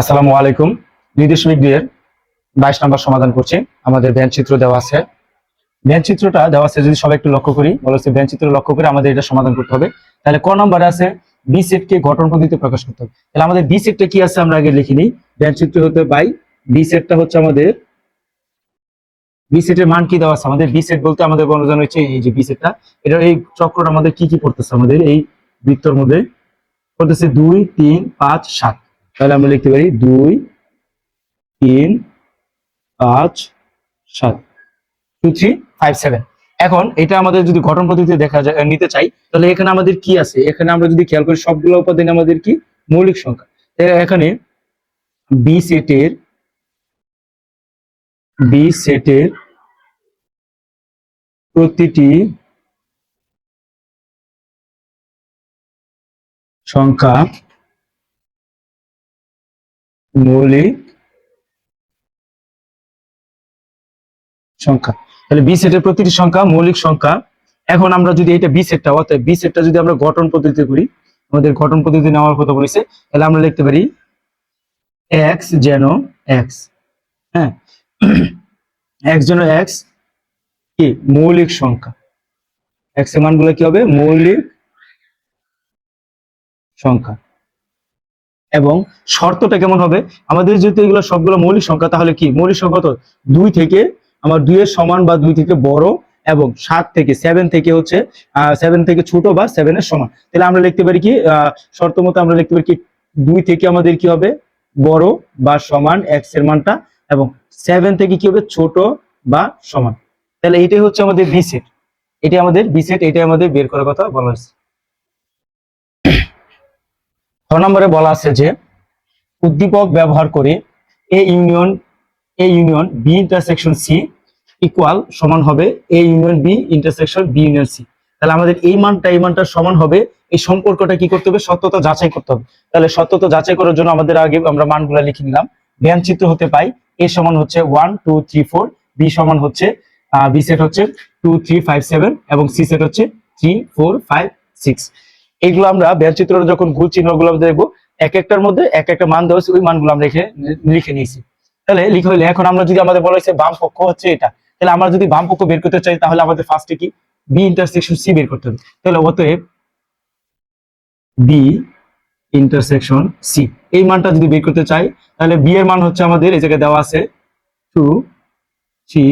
আসসালামু আলাইকুম। দুই দশমিক দুই বাইশ নম্বর সমাধান করছি। আমাদের ব্যান চিত্র দেওয়া আছে। ব্যান চিত্রটা দেওয়া আছে, যদি সবাই একটু লক্ষ্য করি, বলা হচ্ছে ব্যান চিত্র লক্ষ্য করে আমাদের এটা সমাধান করতে হবে। তাহলে ক নম্বরে আছে বি সেটকে গঠন পদ্ধতিতে প্রকাশ করতে হবে। তাহলে আমাদের বি সেটটা কি আছে আমরা আগে লিখে নিই। ব্যান চিত্র হতে বাই বি সেটটা হচ্ছে আমাদের বি সেটের মান কি দেওয়া আছে আমাদের? বি সেট বলতে আমাদের বর্ণনা হচ্ছে এই যে বি সেটটা এটা এই চক্রটা আমাদের কি কি পড়তেছে? আমাদের এই বৃত্তর মধ্যে পড়তেছে দুই, তিন, পাঁচ, সাত। তাহলে আমরা লিখতে পারি দুই, তিন, পাঁচ, সাত। Two, three, five, seven. এখন এটা আমাদের যদি গঠন পদ্ধতিতে দেখা যায় নিতে চাই, তাহলে এখানে আমাদের কি আছে? এখানে আমরা যদি খেয়াল করি, সবগুলো উপাদান আমাদের কি? মৌলিক সংখ্যা। এখানে বি সেটের বি সেটের প্রতিটি সংখ্যা মৌলিক সংখ্যা। তাহলে বি সেটের প্রতিটি সংখ্যা মৌলিক সংখ্যা। এখন আমরা যদি এটা বি সেটটা অর্থাৎ বি সেটটা যদি আমরা গঠন পদ্ধতিতে করি, আমাদের গঠন পদ্ধতি নেওয়ার কথা বলেছে, তাহলে আমরা লিখতে পারি এক্স যেন এক্স হ্যাঁ? এক্স যেন এক্স কি? মৌলিক সংখ্যা। এক্সের মানগুলো কি হবে? মৌলিক সংখ্যা। এবং শর্তটা কেমন হবে? আমাদের যেহেতু এগুলো সবগুলো মৌলিক সংখ্যা, তাহলে কি? মৌলিক সংখ্যা তো দুই থেকে, আমার দুইয়ের সমান বা দুই থেকে বড় এবং সাত থেকে সেভেন থেকে হচ্ছে সেভেন থেকে ছোট বা সেভেনের সমান। তাহলে আমরা লিখতে পারি কি? শর্ত মতো আমরা লিখতে পারি কি? দুই থেকে আমাদের কি হবে? বড় বা সমান এক্সের মানটা এবং সেভেন থেকে কি হবে? ছোট বা সমান। তাহলে এটাই হচ্ছে আমাদের বি সেট আমাদের বি সেট এটাই আমাদের বের করার কথা বলা হয়েছে। নম্বরে বলা আছে যে, উদ্দীপক ব্যবহার করে A union A union B intersection C equal সমান হবে A union B intersection B union C তাহলে আমাদের এই মানটা এই মানটা সমান হবে, এই সম্পর্কটা কি করতে হবে? সত্যতা যাচাই করতে হবে। তাহলে সত্যতা যাচাই করার জন্য আমাদের আগে আমরা মানগুলা লিখে নিলাম। জ্ঞান চিত্র হতে পাই। এ সমান হচ্ছে one two three four B সমান হচ্ছে বি সেট হচ্ছে টু থ্রি ফাইভ সেভেন এবং সি সেট হচ্ছে থ্রি ফোর ফাইভ সিক্স এইগুলো আমরা চিত্রটা যখন ভুল চিহ্নগুলো আমরা দেখব, এক একটার মধ্যে এক একটা মান দেওয়া ওই মানগুলো আমরা লিখে লিখে নিয়েছি। তাহলে লিখে হইলে এখন আমরা যদি আমাদের বলা হয়েছে বাম পক্ষ হচ্ছে এটা, তাহলে আমরা যদি বাম পক্ষ বের করতে চাই, তাহলে আমাদের ফার্স্টে কি? বি ইন্টারসেকশন সি বের করতে হবে। তাহলে অতএব বি ইন্টারসেকশন সি এই মানটা যদি বের করতে চাই, তাহলে বি এর মান হচ্ছে আমাদের, এই জায়গায় দেওয়া আছে টু থ্রি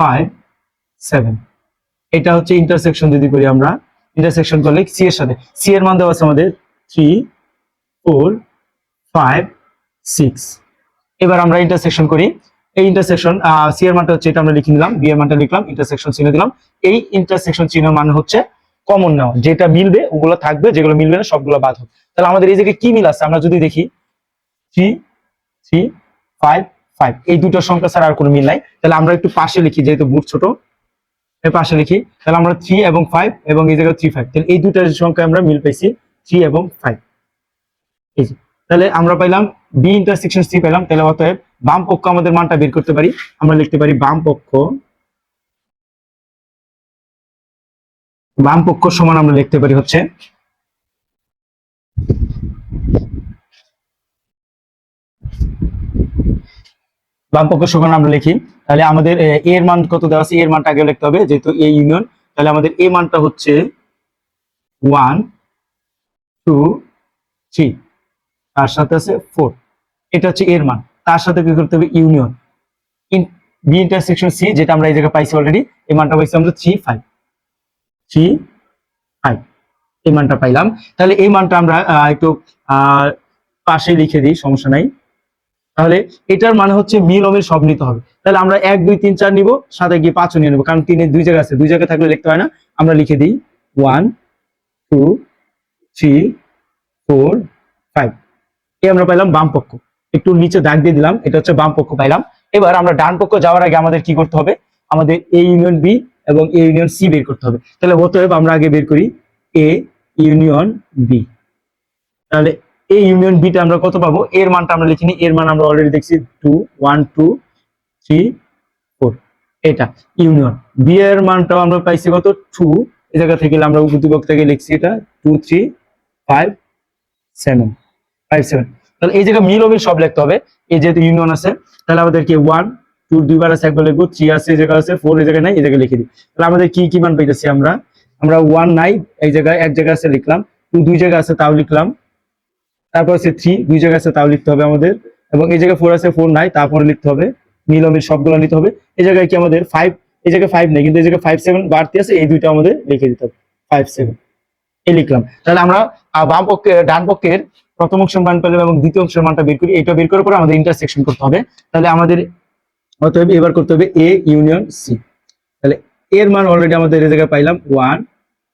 ফাইভ সেভেন এটা হচ্ছে ইন্টারসেকশন যদি করি আমরা ইন্টারসেকশন করলে সি এর সাথে। সি এর মান দেওয়া আছে আমাদের থ্রি ফোর ফাইভ সিক্স এবার আমরা ইন্টারসেকশন করি। এই ইন্টারসেকশন সি এর মানটা হচ্ছে এটা আমরা লিখে নিলাম বি এর মানটা লিখলাম ইন্টারসেকশন চিহ্ন দিলাম। এই ইন্টারসেকশন চিহ্ন মানে হচ্ছে কমন নেওয়া যেটা মিলবে, ওগুলো থাকবে, যেগুলো মিলবে না, সবগুলো বাদ হবে তাহলে আমাদের এই জায়গায় কি মিল আছে? আমরা যদি দেখি থ্রি থ্রি ফাইভ ফাইভ এই দুটো সংখ্যা ছাড়া আর কোনো মিল নাই। তাহলে আমরা একটু পাশে লিখি, যেহেতু বুট ছোট। এর পাশে লিখি। তাহলে আমরা থ্রি এবং ফাইভ এবং এই জায়গায় থ্রি ফাইভ তাহলে এই দুটার সংখ্যা আমরা মিল পেয়েছি থ্রি এবং ফাইভ এই যে, তাহলে আমরা পাইলাম বি ইন্টারসেকশন সি পেলাম তাহলে অতএব বাম পক্ষ আমাদের মানটা বের করতে পারি। আমরা লিখতে পারি বাম পক্ষ বাম পক্ষ সমান আমরা লিখতে পারি হচ্ছে বাম পক্ষ সমান আমরা লিখি তাহলে আমাদের এর মান কত দেওয়া আছে? এর মানটা আগে লিখতে হবে, যেহেতু এ ইউনিয়ন তাহলে আমাদের এ মানটা হচ্ছে ওয়ান টু থ্রি তার সাথে আছে ফোর এটা হচ্ছে এর মান। তার সাথে কি করতে হবে? Union in B intersection C যেটা আমরা এই জায়গায় পাইছি অলরেডি এই মানটা পাইছি আমরা থ্রি ফাইভ থ্রি ফাইভ এই মানটা পাইলাম। তাহলে এই মানটা আমরা একটু পাশে লিখে দিই, সমস্যা নাই। তাহলে এটার মানে হচ্ছে মিল অমিল সব নিতে হবে। তাহলে আমরা এক, দুই, তিন, চার নিব সাথে গিয়ে পাঁচও নিয়ে নেব, কারণ তিনের দুই জায়গা আছে। দুই জায়গায় থাকলে লিখতে হয় না। আমরা লিখে দিই one two three four five এই আমরা পাইলাম বাম পক্ষ। একটু নিচে দাগ দিয়ে দিলাম, এটা হচ্ছে বাম পক্ষ পাইলাম। এবার আমরা ডান পক্ষ যাওয়ার আগে আমাদের কি করতে হবে? আমাদের এ ইউনিয়ন বি এবং এ ইউনিয়ন সি বের করতে হবে। তাহলে অতএব আমরা আগে বের করি এ ইউনিয়ন বি তাহলে এ ইউনিয়ন বিটা আমরা কত পাবো? এর মানটা আমরা লিখিনি। এর মান আমরা অলরেডি দেখছি two one two three four এটা ইউনিয়ন বি এর মানটাও আমরা পাইছি কত? টু এই জায়গা থেকে আমরা উদ্দীপক থেকে লিখছি এটা two three five seven five seven তাহলে এই জায়গায় মিল অমিল সব লিখতে হবে। এই যেহেতু ইউনিয়ন আছে, তাহলে আমাদেরকে ওয়ান টু দুইবার আছে, একবার লিখব। থ্রি আছে, এই জায়গায় আছে ফোর এই জায়গায় নাই, এই জায়গায় লিখে দিই। তাহলে আমাদের কি কি মান পাইতেছি আমরা? আমরা ওয়ান নাই, এই জায়গায় এক জায়গায় আছে লিখলাম। টু দুই জায়গায় আছে, তাও লিখলাম। তারপর আছে থ্রি দুই জায়গায় আছে, তাও লিখতে হবে আমাদের। এবং এই জায়গায় ফোর আছে ফোর নাই, তারপরে লিখতে হবে। মিল অমিল সবগুলো নিতে হবে। এই জায়গায় কি আমাদের? ফাইভ এই জায়গায় ফাইভ নেই, কিন্তু এই জায়গায় ফাইভ সেভেন বাড়তি আছে, এই দুইটা আমাদের লিখে দিতে হবে। ফাইভ সেভেন এই লিখলাম। তাহলে আমরা বাম পক্ষে, ডান পক্ষের প্রথম অংশের মান পেলাম এবং দ্বিতীয় অংশের মানটা বের করি। এটা বের করার পরে আমাদের ইন্টারসেকশন করতে হবে। তাহলে আমাদের অতএব এবার করতে হবে এ ইউনিয়ন সি তাহলে এর মান অলরেডি আমাদের এই জায়গায় পাইলাম one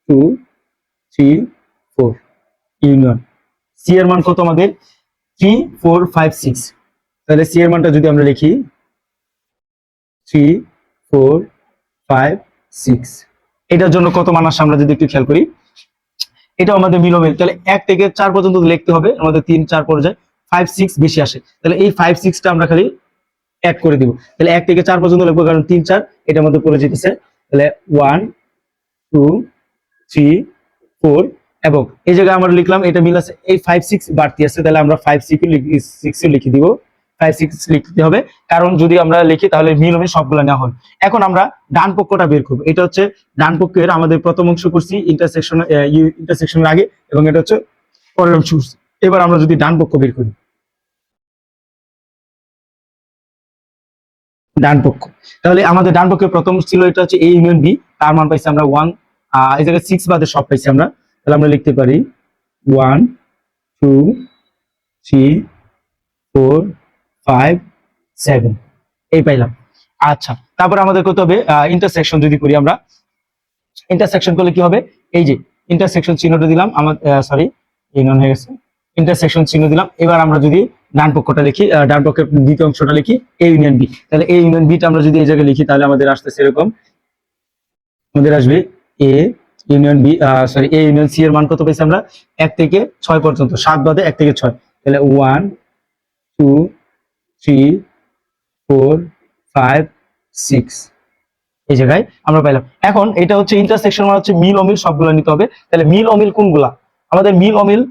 two three four union C এর মান কত আমাদের? থ্রি ফোর ফাইভ সিক্স তাহলে সি এর মানটা যদি আমরা লিখি থ্রি ফোর ফাইভ সিক্স এটার জন্য কত মান আসে আমরা যদি একটু খেয়াল করি? এটা আমাদের মিলমিল। তাহলে এক থেকে চার পর্যন্ত লিখতে হবে, আমাদের তিন, চার পর্যায়ে ফাইভ সিক্স বেশি আসে। তাহলে এই ফাইভ সিক্সটা আমরা খালি এক করে দিব। তাহলে এক থেকে চার পর্যন্ত লিখব, কারণ তিন, চার এটার মধ্যে পড়ে যেতেছে। তাহলে ওয়ান টু থ্রি ফোর এবং এই জায়গায় আমরা লিখলাম, এটা মিল আছে, এই ফাইভ সিক্স বাড়তি আছে, তাহলে আমরা ফাইভ সিক্স লিখে দিব। ফাইভ সিক্স লিখতে হবে। কারণ যদি আমরা লিখি, তাহলে মিল হবে সবগুলো নেওয়া হবে এখন আমরা ডান পক্ষটা বের করব। এটা হচ্ছে ডান পক্ষের আমাদের প্রথম অংশ করছি ইন্টারসেকশন ইন্টারসেকশনের আগে, এবং এটা হচ্ছে পরের অংশ করছি। এবার আমরা যদি ডান পক্ষ বের করি। ডান পক্ষ। তাহলে আমাদের ডান পক্ষের প্রথম ছিল, এটা হচ্ছে এ ইউনিয়ন বি তার মান পাইছি আমরা ওয়ান এই জায়গায় সিক্স বাদে সব পাইছি আমরা। তাহলে আমরা লিখতে পারি one two three four five seven এই পাইলাম। আচ্ছা তারপর আমাদের করতে হবে ইন্টারসেকশন যদি করি আমরা। ইন্টারসেকশন করলে কি হবে? এই যে ইন্টারসেকশন চিহ্নটা দিলাম, আমার সরি ইউনিয়ন হয়ে গেছে। ইন্টারসেকশন চিহ্ন দিলাম, এবার আমরা যদি ডান পক্ষটা লিখি ডান পক্ষের দ্বিতীয় অংশটা লিখি এ ইউনিয়ন বি তাহলে এ ইউনিয়ন বিটা আমরা যদি এই জায়গায় লিখি, তাহলে আমাদের আসতেছে এরকম। আমাদের আসবে A union B sorry A union C এর মান কত পেয়েছি আমরা? এক থেকে ছয় পর্যন্ত। সাত বাদে এক থেকে ছয়। তাহলে one two three four five six এই জায়গায় আমরা পাইলাম। এখন এটা হচ্ছে ইন্টারসেকশন মানে হচ্ছে মিল অমিল সবগুলো নিতে হবে। তাহলে মিল অমিল কোনগুলা? আমাদের মিল অমিল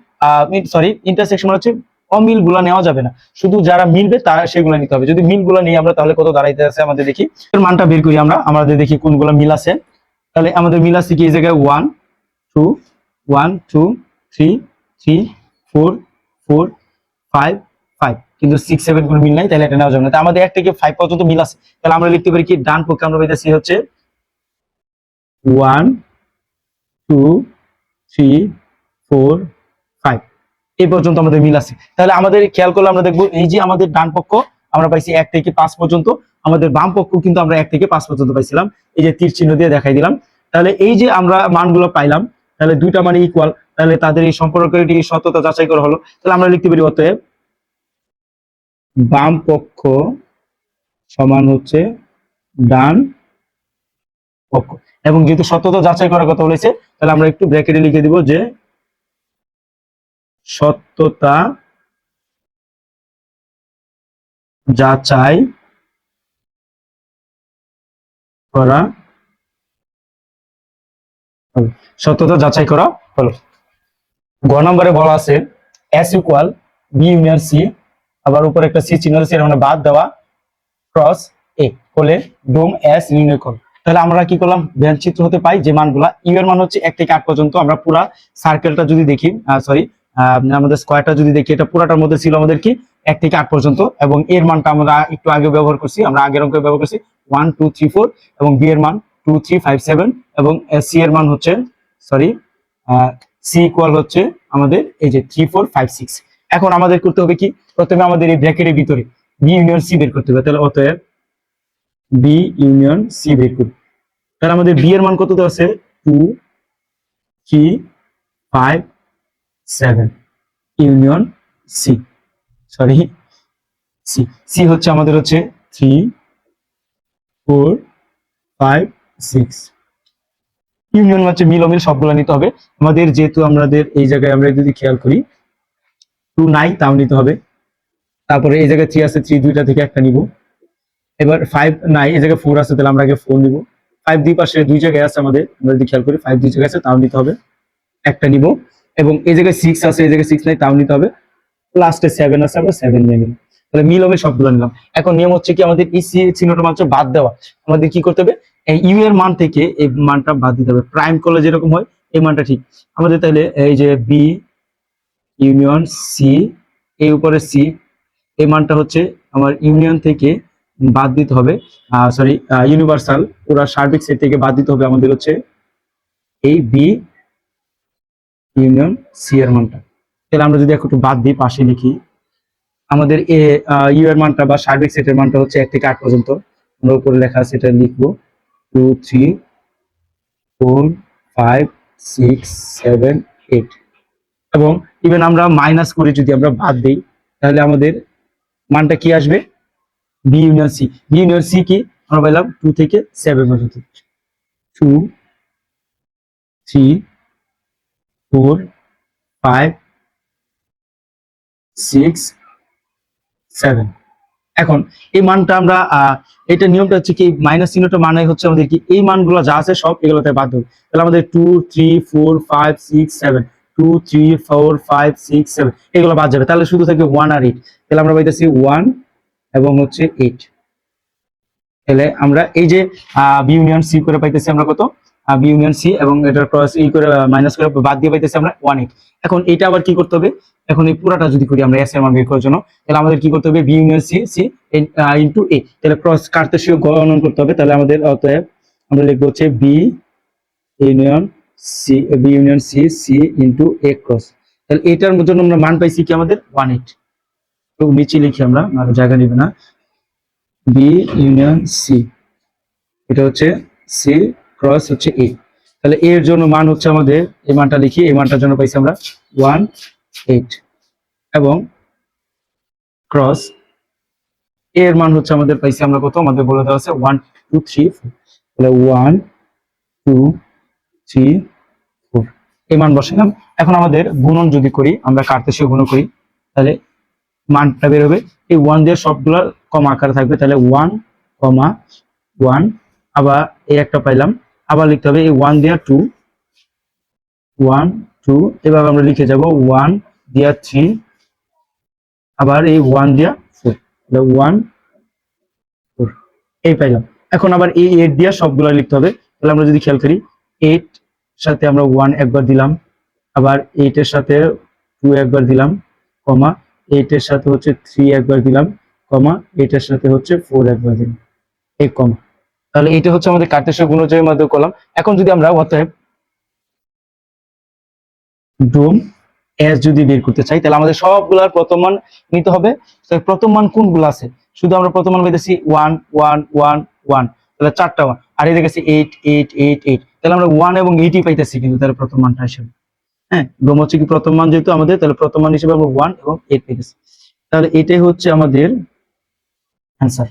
সরি ইন্টারসেকশন মানে হচ্ছে অমিলগুলা নেওয়া যাবে না। শুধু যারা মিলবে তারা সেগুলো নিতে হবে। যদি মিলগুলা নিয়ে আমরা তাহলে কত দাঁড়াইতে আছে আমাদের দেখি। মানটা বের করি আমরা। আমাদের দেখি কোনগুলো মিল আছে। তাহলে আমাদের মিল আছে কি? এই জায়গায় one two one two three three four four five five কিন্তু সিক্স সেভেন কোনো মিল নাই, তাহলে এটা নেওয়া যাবে না। আমাদের এক থেকে ফাইভ পর্যন্ত মিল আছে? তাহলে আমরা লিখতে পারি কি, ডান পক্ষে আমরা পাইতেছি হচ্ছে one two three four five এই পর্যন্ত আমাদের মিল আছে। তাহলে আমাদের খেয়াল করলে আমরা দেখব, এই যে আমাদের ডান পক্ষ আমরা পাইছি এক থেকে পাঁচ পর্যন্ত। আমাদের বাম পক্ষ কিন্তু আমরা এক থেকে পাঁচ পর্যন্ত পাইছিলাম। এই যে তীর চিহ্ন দিয়ে দেখাই দিলাম। তাহলে এই যে আমরা মানগুলো পাইলাম, তাহলে দুইটা মানে ইকুয়াল তাহলে তাদের এই সম্পর্কের এটি সত্যতা যাচাই করা হলো? তাহলে আমরা লিখতে পারি অতএব, বাম পক্ষ সমান হচ্ছে ডান পক্ষ। এবং যেহেতু সত্যতা যাচাই করার কথা বলেছে, তাহলে আমরা একটু ব্র্যাকেটে লিখে দিব যে সত্যতা যাচাই করা। সত্যতা যাচাই করা। হলো, গ নম্বরে বলা আছে S equal B union C আবার উপরে একটা সি চিহ্ন এর মানে বাদ দেওয়া ক্রস এ হলে ডোম এস করো তাহলে আমরা কি করলাম? ব্যান চিত্র হতে পাই, যে মানগুলা ইউ এর মান হচ্ছে এক থেকে আট পর্যন্ত, আমরা পুরা সার্কেলটা যদি দেখি সরি আমাদের স্কোয়ারটা যদি দেখি, এটা পুরাটার মধ্যে ছিল আমাদের কি? এক থেকে আট পর্যন্ত, এবং এর মানটা আমরা একটু আগে ব্যবহার করছি, আমরা আগের অঙ্কে ব্যবহার করছি ওয়ান টু থ্রি ফোর এবং বি এর মান টু থ্রি ফাইভ সেভেন এবং সি এর মান হচ্ছে সরি সি ইকুয়াল হচ্ছে আমাদের এই যে থ্রি ফোর ফাইভ সিক্স এখন আমাদের করতে হবে কি? প্রথমে আমাদের এই ব্র্যাকেটের ভিতরে বি ইউনিয়ন সি বের করতে হবে, তাহলে অতএব বি ইউনিয়ন সি বের করি তাহলে আমাদের বি এর মান কত আছে? Two three five seven. Union C. Sorry, C. C হচ্ছে আমাদের হচ্ছে three, four, five, six. Union হচ্ছে মিল অমিল সবগুলো নিতে হবে। আমাদের যেহেতু আমাদের এই জায়গায় আমরা যদি খেয়াল করি, টু নাই তাও নিতে হবে। তারপরে এই জায়গায় থ্রি আছে, থ্রি দুইটা থেকে একটা নিব। এবার ফাইভ নাই, এই জায়গায় ফোর আছে, তাহলে আমরা আগে ফোর নিব। ফাইভ দুই পাশে দুই জায়গায় আছে আমাদের। আমরা যদি খেয়াল করি, ফাইভ দুই জায়গায় আছে, তাও নিতে হবে। একটা নিব। এবং এই জায়গায় সিক্স আছে, এই জায়গায় সিক্স নাই, তাও নিতে হবে। লাস্টে সেভেন আছে, আমরা সেভেন নিয়ে নিলাম। তাহলে মিল হবে সবগুলো নিলাম। এখন নিয়ম হচ্ছে কি, আমাদের ইসি চিহ্নটা মাত্র বাদ দেওয়া। আমাদের কি করতে হবে? এই ইউ এর মান থেকে এই মানটা বাদ দিতে হবে। প্রাইম করলে যেরকম হয়, এই মানটা ঠিক। আমাদের তাহলে এই যে বি ইউনিয়ন সি এই উপরে সি এই মানটা হচ্ছে আমার ইউনিয়ন থেকে বাদ দিতে হবে। সরি ইউনিভার্সাল পুরা সার্বিক সেট থেকে বাদ দিতে হবে আমাদের হচ্ছে এই বি ইউনিয়ন সি এর মানটা। তাহলে আমরা যদি একটু বাদ দিই পাশে লিখি, আমাদের এ ইউ এর মানটা বা সার্বিক সেটের মানটা হচ্ছে এক থেকে আট পর্যন্ত। আমরা উপরে লেখা আছে এটা লিখব। Two, three, four, five, six, seven, eight. এবং ইভেন আমরা মাইনাস করে যদি আমরা বাদ দিই, তাহলে আমাদের মানটা কি আসবে? B union C. B union C কি? আমরা পেলাম টু থেকে সেভেন পর্যন্ত। Two, three four, five, six, seven. এখন, এই মানটা আমরা এটা নিয়মটা হচ্ছে কি, মাইনাস চিহ্নটা মানে হচ্ছে আমাদের কি, এই মানগুলো যা আছে সব এগুলোতে বাদ দেবে। তাহলে আমাদের two three four five six seven two three four five six seven এগুলো বাদ যাবে। তাহলে শুধু থাকবে ওয়ান আর এইট তাহলে আমরা পাইতেছি ওয়ান এবং হচ্ছে এইট তাহলে আমরা এই যে বি ইউনিয়ন সি করে পাইতেছি আমরা কত? বি ইউনিয়ন সি এবং এটার ক্রস ই করে মাইনাস করে বাদ দিয়ে পাইতেছি আমরা ওয়ান এইট এখন এটা আবার কি করতে হবে? এখন এই পুরাটা যদি করি আমরা এস এর মান বের করার জন্য, তাহলে আমাদের কি করতে হবে? B union C C into A তাহলে ক্রস কার্তেশীয় গণন করতে হবে, তাহলে আমাদের অতএব আমরা লিখব হচ্ছে B union C B union C C into A cross তাহলে এটার জন্য আমরা মান পাইছি কি আমাদের? ওয়ান এইট তো নিচে লিখি আমরা জায়গা নিবে না। বি ইউনিয়ন সি এটা হচ্ছে সি ক্রস হচ্ছে এ তাহলে এর জন্য মান হচ্ছে আমাদের, এই মানটা লিখি, এই মানটার জন্য পাইছি আমরা ওয়ান এইট এবং ক্রস এর মান হচ্ছে আমাদের, পাইছি আমরা কত? আমাদের বলে দেওয়া আছে ওয়ান টু থ্রি তাহলে ওয়ান টু থ্রি ফোর এই মান বসালাম। এখন আমাদের গুণন যদি করি, আমরা কার্তেশীয় গুণ করি, তাহলে মানটা বের হবে। এই ওয়ান দিয়ে সবগুলো কম আকারে থাকবে, তাহলে ওয়ান কমা ওয়ান আবার এই একটা পাইলাম আবার লিখতে হবে এই ওয়ান দিয়া টু ওয়ান টু এভাবে আমরা লিখে যাব ওয়ান দিয়া থ্রি আবার এই ওয়ান দিয়া ফোর ওয়ান ফোর এই পাইলাম এখন আবার এই এইট দিয়া সবগুলো লিখতে হবে, তাহলে আমরা যদি খেয়াল করি এইট সাথে আমরা ওয়ান একবার দিলাম, আবার এইট এর সাথে টু একবার দিলাম, কমা এইট এর সাথে হচ্ছে থ্রি একবার দিলাম, কমা এইট এর সাথে হচ্ছে ফোর একবার দিলাম, এই কমা। তাহলে এটা হচ্ছে আমাদের কার্তেশীয় গুণজয়ের মাধ্যমে করলাম এখন যদি আমরা অতএব ডোম এস যদি বের করতে চাই, তাহলে আমাদের সবগুলার প্রথম মান নিতে হবে। প্রথম মান কোনগুলো আছে? শুধু আমরা প্রথম মান পেতেছি ওয়ান ওয়ান ওয়ান ওয়ান তাহলে চারটা ওয়ান আর এই দেখেছি এইট এইট এইট এইট তাহলে আমরা ওয়ান এবং এইটই পাইতেছি কিন্তু তাহলে প্রথম মানটা হিসেবে। হ্যাঁ ডোম হচ্ছে কি প্রথম মান যেহেতু আমাদের, তাহলে প্রথম মান হিসেবে আমরা ওয়ান এবং এইট পাইতেছি। তাহলে এটাই হচ্ছে আমাদের অ্যান্সার